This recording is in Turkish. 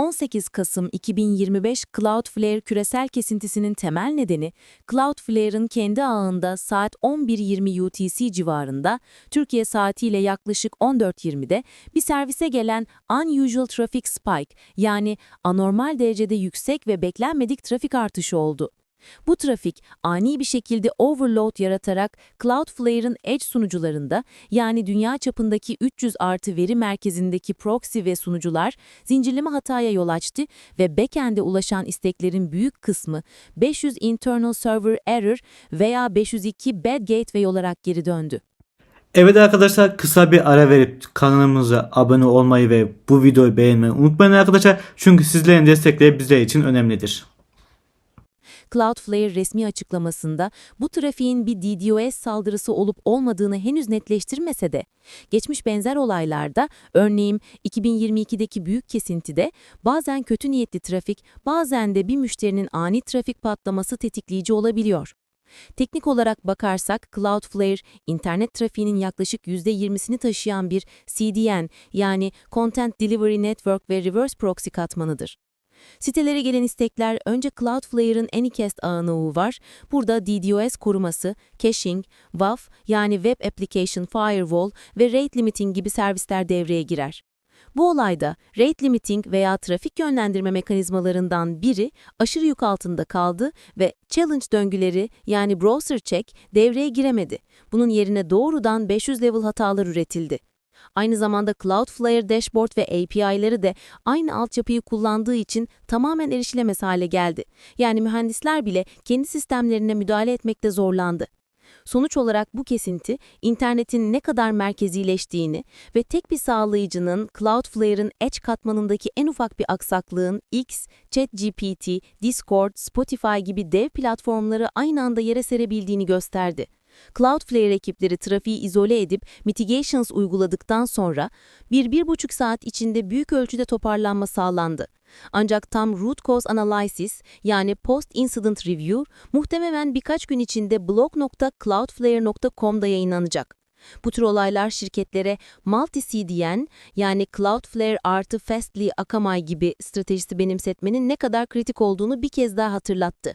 18 Kasım 2025 Cloudflare küresel kesintisinin temel nedeni, Cloudflare'ın kendi ağında saat 11.20 UTC civarında, Türkiye saatiyle yaklaşık 14.20'de bir servise gelen Unusual Traffic Spike yani anormal derecede yüksek ve beklenmedik trafik artışı oldu. Bu trafik ani bir şekilde overload yaratarak Cloudflare'ın edge sunucularında yani dünya çapındaki 300 artı veri merkezindeki proxy ve sunucular zincirleme hataya yol açtı ve backend'e ulaşan isteklerin büyük kısmı 500 internal server error veya 502 bad gateway olarak geri döndü. Evet arkadaşlar kısa bir ara verip kanalımıza abone olmayı ve bu videoyu beğenmeyi unutmayın arkadaşlar. Çünkü sizlerin destekleri bizler için önemlidir. Cloudflare resmi açıklamasında bu trafiğin bir DDoS saldırısı olup olmadığını henüz netleştirmese de, geçmiş benzer olaylarda, örneğin 2022'deki büyük kesintide bazen kötü niyetli trafik, bazen de bir müşterinin ani trafik patlaması tetikleyici olabiliyor. Teknik olarak bakarsak Cloudflare, internet trafiğinin yaklaşık %20'sini taşıyan bir CDN yani Content Delivery Network ve Reverse Proxy katmanıdır. Sitelere gelen istekler önce Cloudflare'ın Anycast ağına var. Burada DDoS koruması, caching, WAF yani Web Application Firewall ve Rate Limiting gibi servisler devreye girer. Bu olayda rate limiting veya trafik yönlendirme mekanizmalarından biri aşırı yük altında kaldı ve challenge döngüleri yani browser check devreye giremedi. Bunun yerine doğrudan 500 level hatalar üretildi. Aynı zamanda Cloudflare Dashboard ve API'ları de aynı altyapıyı kullandığı için tamamen erişilemez hale geldi. Yani mühendisler bile kendi sistemlerine müdahale etmekte zorlandı. Sonuç olarak bu kesinti, internetin ne kadar merkezileştiğini ve tek bir sağlayıcının Cloudflare'ın Edge katmanındaki en ufak bir aksaklığın X, ChatGPT, Discord, Spotify gibi dev platformları aynı anda yere serebildiğini gösterdi. Cloudflare ekipleri trafiği izole edip mitigations uyguladıktan sonra bir bir buçuk saat içinde büyük ölçüde toparlanma sağlandı. Ancak tam root cause analysis yani post incident review muhtemelen birkaç gün içinde blog.cloudflare.com'da yayınlanacak. Bu tür olaylar şirketlere multi-CDN yani Cloudflare artı Fastly Akamai gibi stratejisi benimsetmenin ne kadar kritik olduğunu bir kez daha hatırlattı.